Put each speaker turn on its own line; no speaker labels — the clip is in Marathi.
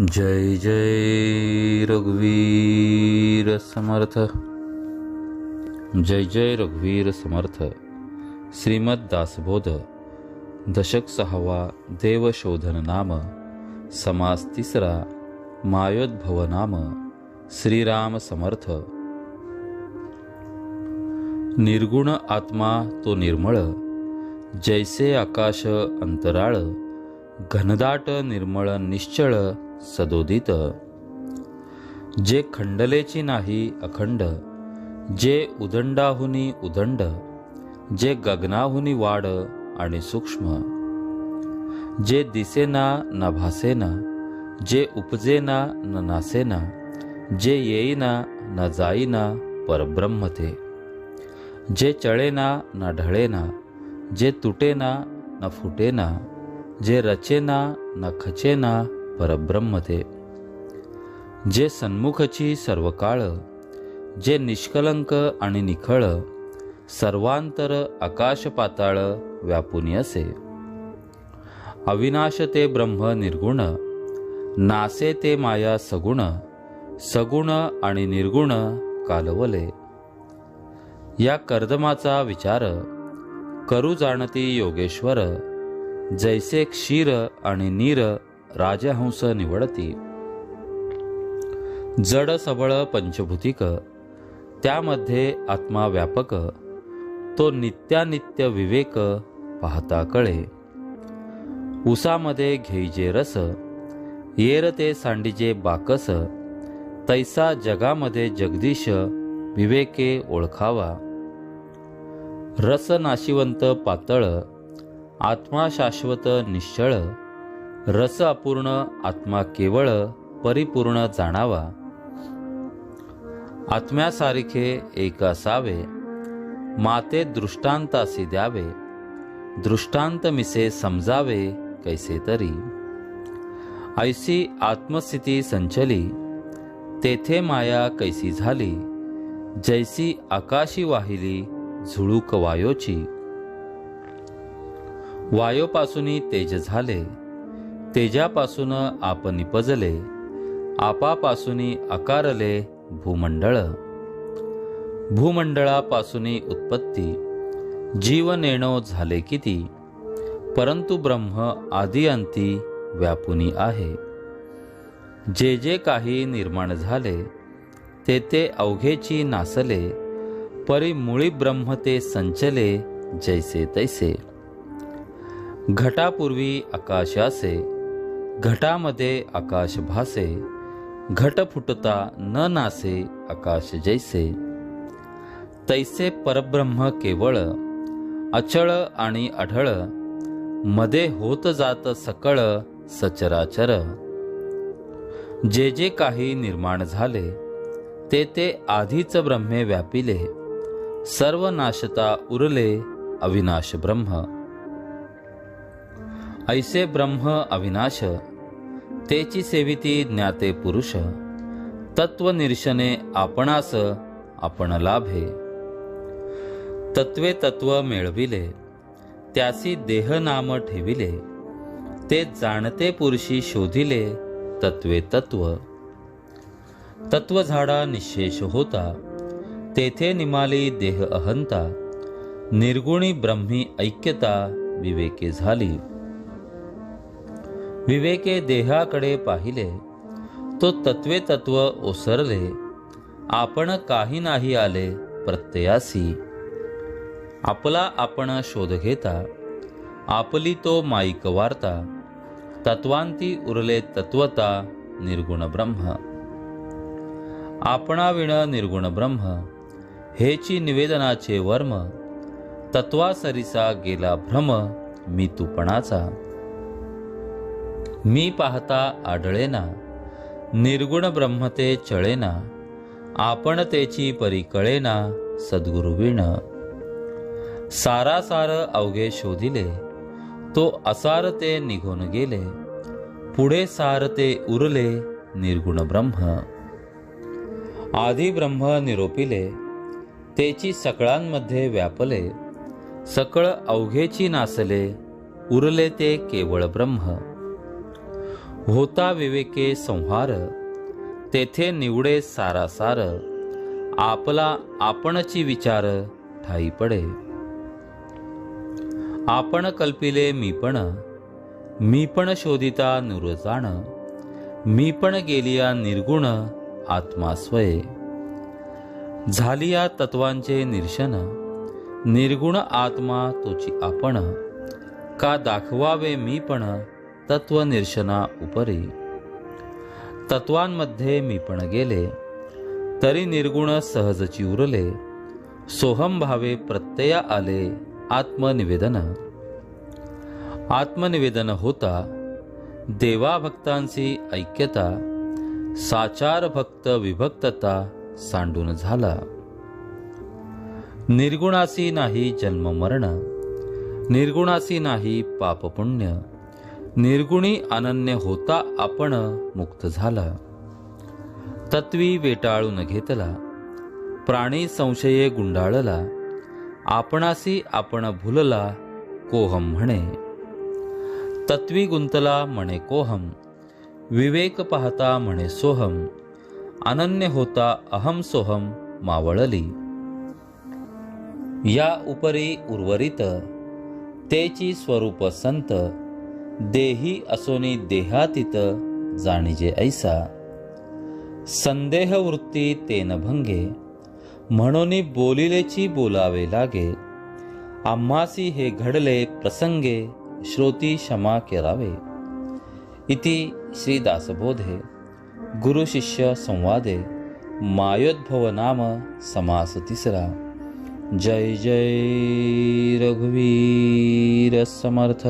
जय जय रघुवीर समर्थ। जय जय रघुवीर समर्थ। श्रीमद दासबोध। दशक सहावा देवशोधन नाम। समास तिसरा मायोद्भव नाम। श्रीराम समर्थ। निर्गुण आत्मा तो निर्मळ। जैसे आकाश अंतराळ। घनदाट निर्मळ निश्चळ सदोदित. जे खंडलेची नाही अखंड. जे उदंडाहुनी उदंड. जे गगनाहुनी वाढ आणि सूक्ष्म. जे दिसेना न भासेना. जे उपजेना न नासेना. जे येईना न जाईना परब्रह्म ते जे चळेना न ढळेना. जे तुटेना न फुटेना. जे रचेना न खचेना परब्रह्म ते जे सन्मुखची सर्व काळ जे निष्कलंक आणि निखळ सर्वांतर आकाश पाताळ व्यापुनी असे. अविनाश ते ब्रह्म निर्गुण नासे ते माया सगुण सगुण आणि निर्गुण कालवले. या कर्दमाचा विचार करू जाणती योगेश्वर जैसे क्षीर आणि नीर राजहंस निवडती. जड सबळ पंचभूतिक त्यामध्ये आत्मा व्यापक तो नित्यानित्य विवेक पाहता कळे. उसामध्ये घेईजे रस येर ते सांडीजे बाकस तैसा जगामध्ये जगदीश विवेके ओळखावा. रस नाशिवंत पातळ आत्मा शाश्वत निश्चळ रस अपूर्ण आत्मा केवळ परिपूर्ण जाणावा. आत्म्यासारखे एक असावे माते दृष्टांतासी द्यावे दृष्टांत मिसे समजावे कैसे तरी. ऐसी आत्मस्थिती संचली तेथे माया कैसी झाली जैसी आकाशी वाहिली झुळूक वायोची. वायोपासून तेज झाले. तेजापासून आप निपजले. आपापासून आकारले भूमंडळ. भूमंडळापासून उत्पत्ती. जीव नेणो झाले किती? परंतु ब्रह्म आदिअंती व्यापुनी आहे. जे जे काही निर्माण झाले ते ते अवघेची नासले परी मुळी ब्रह्म ते संचले जैसे तैसे. घटापूर्वी आकाश असे घटामध्ये आकाश भासे घट फुटता न नासे आकाश जैसे. तैसे परब्रह्म केवळ अचळ आणि अढळमध्ये होत जात सकळ सचराचर. जे जे काही निर्माण झाले ते ते आधीच ब्रह्मे व्यापिले. सर्व नाशता उरले अविनाश ब्रह्म. ऐसे ब्रह्म अविनाश तेची सेविती ज्ञाते पुरुष तत्वनिर्शने आपणास आपण लाभे. तत्वे तत्व मिळविले त्यासी देह नाम ठेविले ते जाणते पुरुषी शोधिले तत्वे तत्व तत्व झाडा निशेष होता तेथे निमाली देह अहंता निर्गुणी ब्रह्मी ऐक्यता विवेके झाली. विवेके देहाकडे पाहिले तो तत्वे तत्व ओसरले आपण काही नाही आले प्रत्ययासी. आपला आपण शोध घेता आपली तो माईक वार्ता तत्वांती उरले तत्वता निर्गुण ब्रह्म. आपणाविण निर्गुण ब्रह्म हेची निवेदनाचे वर्म तत्वासरिसा गेला भ्रम मी तुपणाचा मी पाहता आढळेना. निर्गुण ब्रह्मते चळेना. आपण तेची परी कळेना सद्गुरुविण सारासार अवघे शोधिले तो असार ते निघून गेले. पुढे सार ते उरले निर्गुण ब्रह्म. आधी ब्रह्म निरोपिले तेची सकळांमध्ये व्यापले. सकळ अवघेची नासले उरले ते केवळ ब्रह्म. होता विवेके संहार तेथे निवडे सारासार आपला आपणची विचार ठाई पडे. आपण कल्पिले मी पण मी पण शोधिता नुरजाण मी पण गेलिया निर्गुण आत्मास्वये झालिया तत्वांचे निर्शन निर्गुण आत्मा तोची आपण का दाखवावे मी पण तत्वनिर्शना उपरी. तत्वांमध्ये मी पण गेले तरी निर्गुण सहजची उरले सोहम भावे प्रत्यया आले आत्मनिवेदन. आत्मनिवेदन होता देवाभक्तांची ऐक्यता साचार भक्त विभक्तता सांडून झाला. निर्गुणासी नाही जन्म मरण निर्गुणासी नाही पापपुण्य निर्गुणी अनन्य होता आपण मुक्त झाला. तत्वी वेटाळून घेतला. प्राणी संशये गुंडाळला. आपणासी आपण भुलला कोहम म्हणे. तत्वी गुंतला म्हणे कोहम. विवेक पाहता म्हणे सोहम. अनन्य होता अहम सोहम मावळली. या उपरी उर्वरित तेची स्वरूप संत देही असोनी देहातीत जाणीजे ऐसा. संदेह वृत्ती तेन भंगे म्हणून बोलिलेची बोलावे लागे. आम्हासी हे घडले प्रसंगे श्रोती क्षमा करावे. इति श्रीदासबोधे गुरुशिष्य संवादे मायोद्भव नाम समास तिसरा. जय जय रघुवीर समर्थ।